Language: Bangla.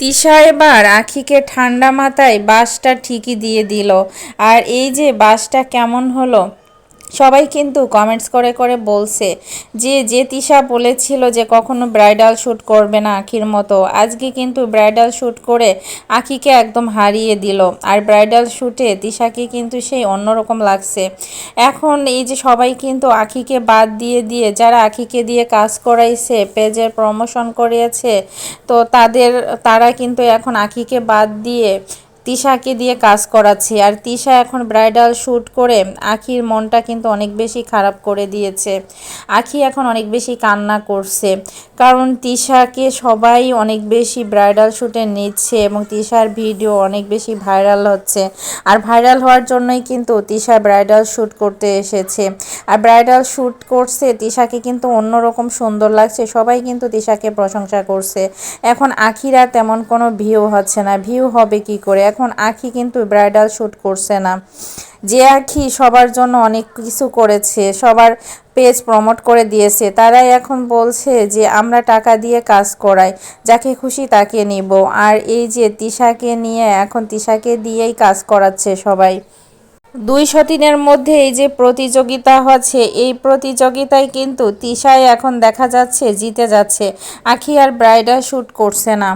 তিশা এবার আখিকে ঠান্ডা মাথায় বাসটা ঠিকই দিয়ে দিল। আর এই যে বাসটা কেমন হলো? সবাই কিন্তু কমেন্টস করে করে বলছে যে যে তিশা বলেছিল যে কখনো ব্রাইডাল শ্যুট করবে না আখির মতো, আজকে কিন্তু ব্রাইডাল শ্যুট করে আখিকে একদম হারিয়ে দিল। আর ব্রাইডাল শ্যুটে তিশাকে কিন্তু সেই অন্যরকম লাগছে। এখন এই যে সবাই কিন্তু আখিকে বাদ দিয়ে দিয়ে, যারা আখিকে দিয়ে কাজ করাইছে, পেজের প্রমোশন করিয়েছে, তো তাদের, তারা কিন্তু এখন আখিকে বাদ দিয়ে তিশাকে দিয়ে কাজ করাচ্ছে। আর তিশা এখন ব্রাইডাল শ্যুট করে আখির মনটা কিন্তু অনেক বেশি খারাপ করে দিয়েছে। আখি এখন অনেক বেশি কান্না করছে। কারণ তিশাকে সবাই অনেক বেশি ব্রাইডাল শ্যুটে নিচ্ছে এবং তিশার ভিডিও অনেক বেশি ভাইরাল হচ্ছে। আর ভাইরাল হওয়ার জন্যই কিন্তু তিশা ব্রাইডাল শ্যুট করতে এসেছে। আর ব্রাইডাল শ্যুট করছে, তিশাকে কিন্তু অন্যরকম সুন্দর লাগছে। সবাই কিন্তু তিশাকে প্রশংসা করছে। এখন আখিরা তেমন কোনো ভিউ হচ্ছে না। ভিউ হবে কি করে? এখন আখি কিন্তু ব্রাইডাল শ্যুট করছে না। যে আখি সবার জন্য অনেক কিছু করেছে, সবার পেজ প্রমোট করে দিয়েছে, তারাই এখন বলছে যে আমরা টাকা দিয়ে কাজ করাই, যাকে খুশি তাকে নিব। আর এই যে তিশাকে নিয়ে এখন তিশাকে দিয়েই কাজ করাচ্ছে সবাই। দুই সতীনের মধ্যে এই যে প্রতিযোগিতা হচ্ছে, এই প্রতিযোগিতায় কিন্তু তিশায় এখন দেখা যাচ্ছে, জিতে যাচ্ছে। আখি আর ব্রাইডাল শ্যুট করছে না।